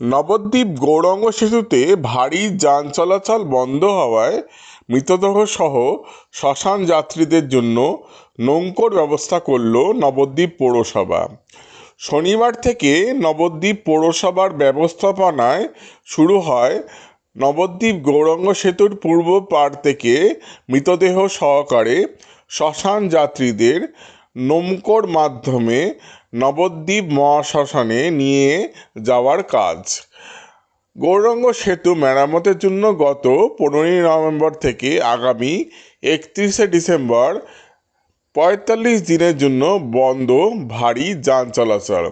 নবদ্বীপ গৌরাঙ্গ সেতুতে ভারী যান চলাচল বন্ধ হওয়ায় মৃতদেহসহ শ্মশান যাত্রীদের জন্য নৌকোর ব্যবস্থা করল নবদ্বীপ পৌরসভা। শনিবার থেকে নবদ্বীপ পৌরসভার ব্যবস্থাপনায় শুরু হয় নবদ্বীপ গৌরাঙ্গ সেতুর পূর্ব পাড় থেকে মৃতদেহ সহকারে শ্মশান যাত্রীদের নৌকোর মাধ্যমে নবদ্বীপ মহাশ্মশানে নিয়ে যাওয়ার কাজ। গৌরাঙ্গ সেতু মেরামতের জন্য গত পনেরোই নভেম্বর থেকে আগামী একত্রিশে ডিসেম্বর পঁয়তাল্লিশ দিনের জন্য বন্ধ, ভারী যান চলাচল।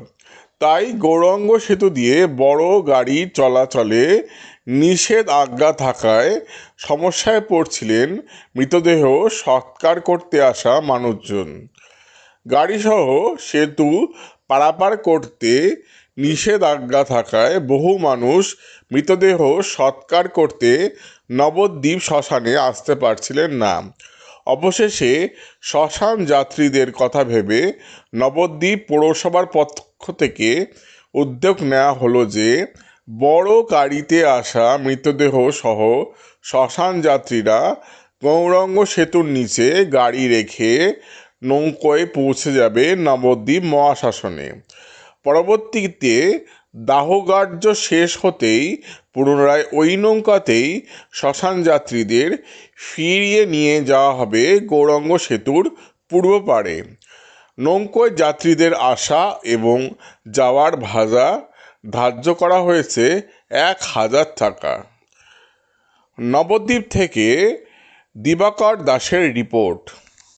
তাই গৌরাঙ্গ সেতু দিয়ে বড় গাড়ি চলাচলে নিষেধাজ্ঞা থাকায় সমস্যায় পড়ছিলেন মৃতদেহ সৎকার করতে আসা মানুষজন। গাড়িসহ সেতু পারাপার করতে নিষেধাজ্ঞা থাকায় বহু মানুষ মৃতদেহ সৎকার করতে নবদ্বীপ শ্মশানে আসতে পারছিলেন না। অবশেষে শ্মশান যাত্রীদের কথা ভেবে নবদ্বীপ পৌরসভার পক্ষ থেকে উদ্যোগ নেওয়া হলো যে, বড় গাড়িতে আসা মৃতদেহ সহ শ্মশান যাত্রীরা গৌরাঙ্গ সেতুর নিচে গাড়ি রেখে নৌকোয় পৌঁছে যাবে নবদ্বীপ মহাশাসনে। পরবর্তীতে দাহকার্য শেষ হতেই পুনরায় ওই নৌকাতেই শ্মশান যাত্রীদের ফিরিয়ে নিয়ে যাওয়া হবে গৌরাঙ্গ সেতুর পূর্ব পাড়ে। নৌকোয় যাত্রীদের আসা এবং যাওয়ার ভাড়া ধার্য করা হয়েছে এক হাজার টাকা। নবদ্বীপ থেকে দিবাকর দাসের রিপোর্ট।